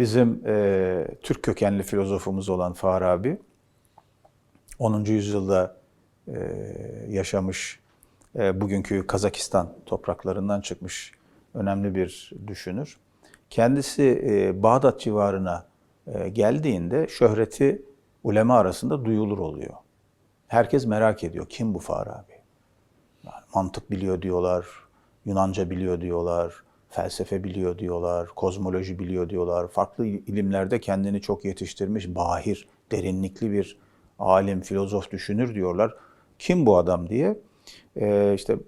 bizim e, Türk kökenli filozofumuz olan Farabi 10. yüzyılda e, yaşamış, e, bugünkü Kazakistan topraklarından çıkmış önemli bir düşünür. Kendisi e, Bağdat civarına e, geldiğinde şöhreti ulema arasında duyulur oluyor. Herkes merak ediyor. Kim bu Farabi? Yani mantık biliyor diyorlar, Yunanca biliyor diyorlar, felsefe biliyor diyorlar, kozmoloji biliyor diyorlar. Farklı ilimlerde kendini çok yetiştirmiş, bahir, derinlikli bir alim, filozof, düşünür diyorlar. Kim bu adam diye. Ee, işte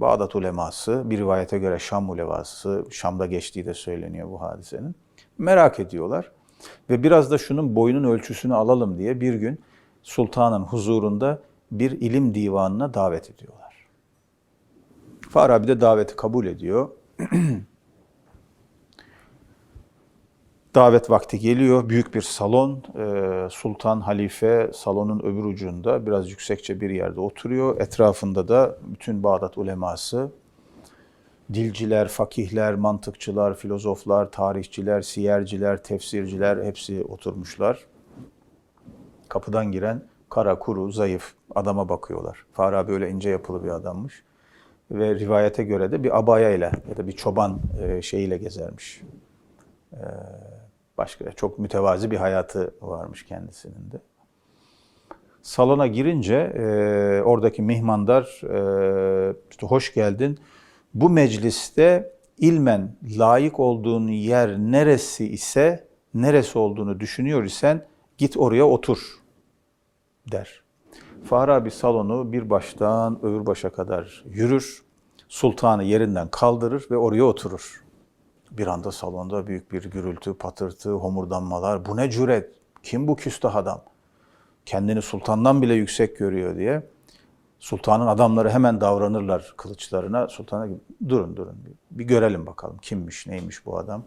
Bağdat uleması, bir rivayete göre Şam uleması, Şam'da geçtiği de söyleniyor bu hadisenin. Merak ediyorlar. Ve biraz da şunun boyunun ölçüsünü alalım diye bir gün sultanın huzurunda bir ilim divanına davet ediyorlar. Farabi de daveti kabul ediyor. Davet vakti geliyor. Büyük bir salon. Ee, Sultan, halife salonun öbür ucunda biraz yüksekçe bir yerde oturuyor. Etrafında da bütün Bağdat uleması, dilciler, fakihler, mantıkçılar, filozoflar, tarihçiler, siyerciler, tefsirciler hepsi oturmuşlar. Kapıdan giren kara, kuru, zayıf adama bakıyorlar. Farabi öyle ince yapılı bir adammış. Ve rivayete göre de bir abaya ile ya da bir çoban e, şeyiyle gezermiş. Ee, başka çok mütevazi bir hayatı varmış kendisinin de. Salona girince e, oradaki mihmandar e, işte hoş geldin. Bu mecliste ilmen layık olduğun yer neresi ise neresi olduğunu düşünüyor isen git oraya otur der. Farabi salonu bir baştan öbür başa kadar yürür. Sultanı yerinden kaldırır ve oraya oturur. Bir anda salonda büyük bir gürültü, patırtı, homurdanmalar. Bu ne cüret? Kim bu küstah adam? Kendini sultandan bile yüksek görüyor diye. Sultanın adamları hemen davranırlar kılıçlarına. Sultana durun durun bir görelim bakalım kimmiş neymiş bu adam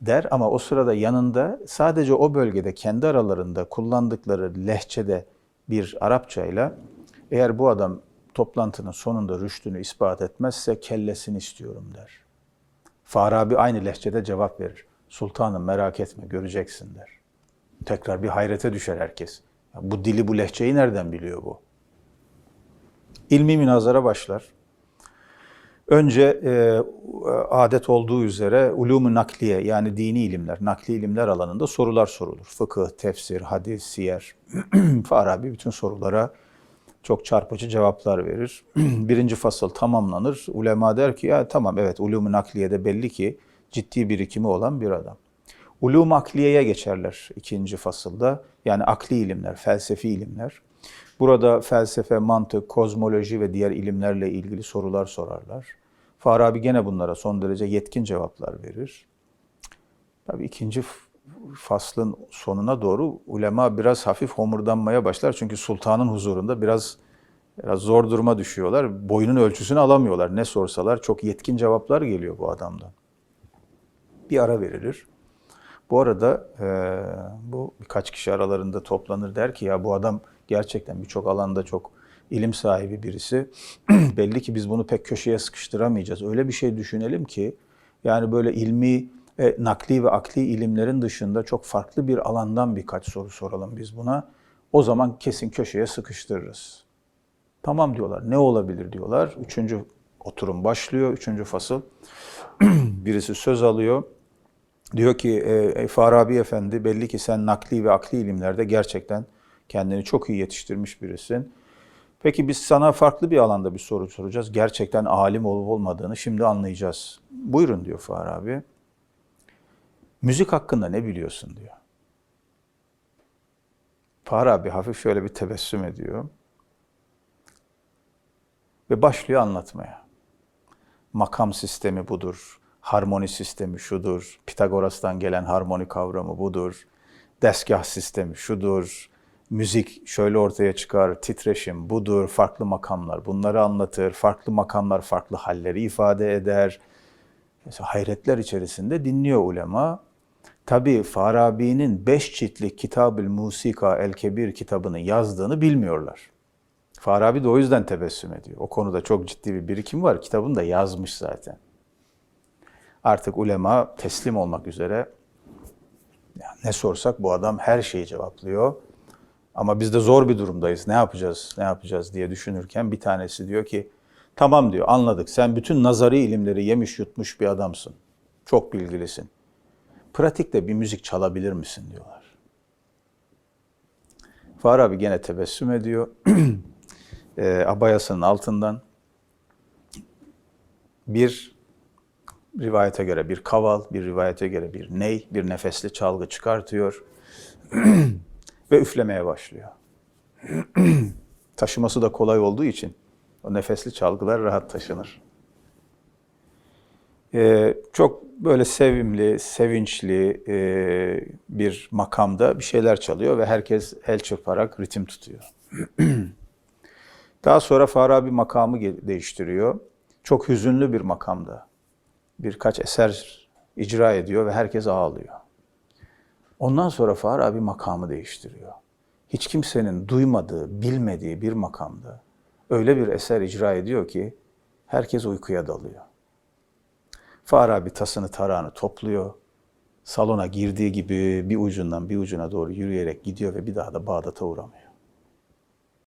der ama o sırada yanında sadece o bölgede kendi aralarında kullandıkları lehçede bir Arapçayla eğer bu adam toplantının sonunda rüştünü ispat etmezse kellesini istiyorum der. Farabi aynı lehçede cevap verir. Sultanım merak etme göreceksin der. Tekrar bir hayrete düşer herkes. Ya bu dili bu lehçeyi nereden biliyor bu? İlmi münazara başlar. Önce e, adet olduğu üzere ulûm-u nakliye yani dini ilimler, nakli ilimler alanında sorular sorulur. Fıkıh, tefsir, hadis, siyer. Farabi bütün sorulara çok çarpıcı cevaplar verir. Birinci fasıl tamamlanır. Ulema der ki ya tamam evet ulûm-u nakliyede belli ki ciddi birikimi olan bir adam. Ulûm akliyeye geçerler ikinci fasılda. Yani akli ilimler, felsefi ilimler. Burada felsefe, mantık, kozmoloji ve diğer ilimlerle ilgili sorular sorarlar. Farabi gene bunlara son derece yetkin cevaplar verir. Tabii ikinci faslın sonuna doğru ulema biraz hafif homurdanmaya başlar. Çünkü sultanın huzurunda biraz biraz zor duruma düşüyorlar. Boyunun ölçüsünü alamıyorlar. Ne sorsalar çok yetkin cevaplar geliyor bu adamdan. Bir ara verilir. Bu arada e, bu birkaç kişi aralarında toplanır der ki ya bu adam gerçekten birçok alanda çok ilim sahibi birisi. Belli ki biz bunu pek köşeye sıkıştıramayacağız. Öyle bir şey düşünelim ki yani böyle ilmi, e, nakli ve akli ilimlerin dışında çok farklı bir alandan birkaç soru soralım biz buna. O zaman kesin köşeye sıkıştırırız. Tamam diyorlar. Ne olabilir diyorlar. Üçüncü oturum başlıyor. Üçüncü fasıl. Birisi söz alıyor. Diyor ki e, Farabi Efendi belli ki sen nakli ve akli ilimlerde gerçekten kendini çok iyi yetiştirmiş birisin. Peki biz sana farklı bir alanda bir soru soracağız. Gerçekten alim olup olmadığını şimdi anlayacağız. Buyurun diyor Farabi. Müzik hakkında ne biliyorsun diyor. Farabi hafif şöyle bir tebessüm ediyor. Ve başlıyor anlatmaya. Makam sistemi budur harmoni sistemi şudur, Pitagoras'tan gelen harmoni kavramı budur, desgah sistemi şudur, müzik şöyle ortaya çıkar, titreşim budur, farklı makamlar bunları anlatır, farklı makamlar farklı halleri ifade eder. Mesela hayretler içerisinde dinliyor ulema. Tabi Farabi'nin beş ciltlik Kitab-ül Musika el-Kebir kitabını yazdığını bilmiyorlar. Farabi de o yüzden tebessüm ediyor. O konuda çok ciddi bir birikim var. Kitabını da yazmış zaten. Artık ulema teslim olmak üzere Ne sorsak bu adam her şeyi cevaplıyor. Ama biz de zor bir durumdayız. Ne yapacağız, ne yapacağız diye düşünürken bir tanesi diyor ki, tamam diyor anladık sen bütün nazari ilimleri yemiş yutmuş bir adamsın. Çok bilgilisin. Pratikte bir müzik çalabilir misin diyorlar. Fahri abi gene tebessüm ediyor. e, abayasının altından bir rivayete göre bir kaval, bir rivayete göre bir ney, bir nefesli çalgı çıkartıyor ve üflemeye başlıyor. Taşıması da kolay olduğu için o nefesli çalgılar rahat taşınır. Ee, çok böyle sevimli, sevinçli e, bir makamda bir şeyler çalıyor ve herkes el çırparak ritim tutuyor. Daha sonra Farabi makamı değiştiriyor. Çok hüzünlü bir makamda birkaç eser icra ediyor ve herkes ağlıyor. Ondan sonra Farabi makamı değiştiriyor. Hiç kimsenin duymadığı, bilmediği bir makamda öyle bir eser icra ediyor ki herkes uykuya dalıyor. Farabi tasını tarağını topluyor. Salona girdiği gibi bir ucundan bir ucuna doğru yürüyerek gidiyor ve bir daha da Bağdat'a uğramıyor.